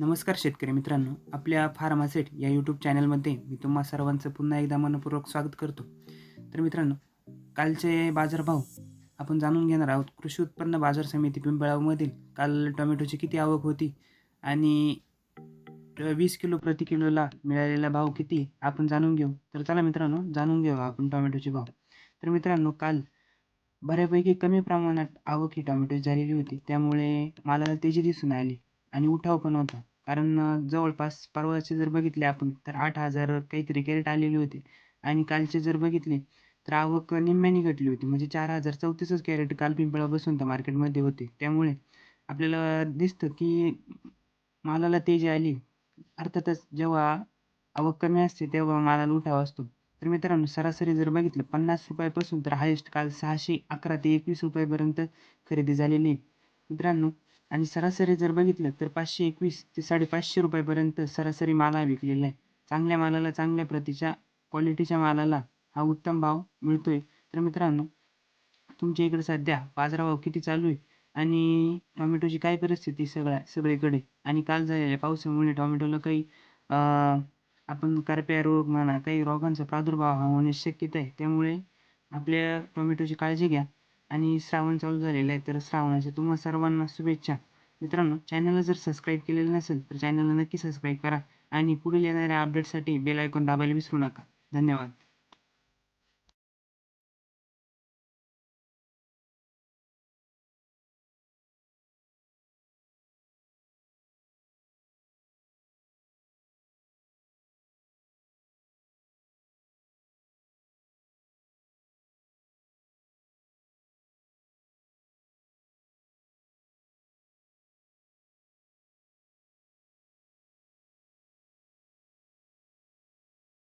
नमस्कार शेतकरी मित्रांनो आपल्या फार्मासेट या यूट्यूब चॅनलमध्ये मी तुम्हा सर्वांचं पुन्हा एकदा मनपूर्वक स्वागत करतो. तर मित्रांनो कालचे बाजारभाव आपण जाणून घेणार आहोत. कृषी उत्पन्न बाजार समिती पिंपळावमधील काल टोमॅटोची किती आवक होती आणि वीस किलो प्रति किलोला मिळालेला भाव किती आपण जाणून घेऊ. तर चला मित्रांनो जाणून घेऊ आपण टोमॅटोचे भाव. तर मित्रांनो काल बऱ्यापैकी कमी प्रमाणात आवक ही टोमॅटोची झालेली होती. त्यामुळे मालाला तेजी दिसून आली आणि उठाव पण होता. कारण जवळपास परवाचे जर बघितले आपण तर आठ हजार काहीतरी कॅरेट आलेली होती. आणि कालचे जर बघितले तर आवक निम्म्याने घटली होती. म्हणजे चार हजार चौतीसच कॅरेट काल पिंपळा बसून तर मार्केटमध्ये होते. त्यामुळे आपल्याला दिसतं की मालाला तेजी आली. अर्थातच जेव्हा आवक कमी असते तेव्हा मालाला उठाव असतो. तर मित्रांनो सरासरी जर बघितलं पन्नास रुपयापासून तर हायेस्ट काल सहाशे अकरा ते एकवीस रुपयापर्यंत खरेदी झालेली आहे. मित्रांनो आणि सरासरी जर बघितलं तर पाचशे एकवीस ते साडेपाचशे रुपयापर्यंत सरासरी माला विकलेला आहे. चांगल्या मालाला चांगल्या प्रतीच्या क्वालिटीच्या मालाला हा उत्तम भाव मिळतो आहे तर मित्रांनो तुमच्या इकडे सध्या बाजारभाव किती चालू आहे? आणि टोमॅटोची काय परिस्थिती सगळ्या सगळीकडे? आणि काल झालेल्या पावसामुळे टोमॅटोला काही आपण करप्या रोग म्हणा काही रोगांचा प्रादुर्भाव होण्याची शक्यता आहे. त्यामुळे आपल्या टोमॅटोची काळजी घ्या. आणि श्रावण चालू झालेलं आहे तर श्रावणाच्या तुम्हा सर्वांना शुभेच्छा. मित्रांनो चॅनलला जर सबस्क्राईब केलेलं नसेल तर चॅनलला नक्की सबस्क्राईब करा आणि पुढील येणाऱ्या अपडेटसाठी बेल आयकॉन दाबायला विसरू नका. धन्यवाद.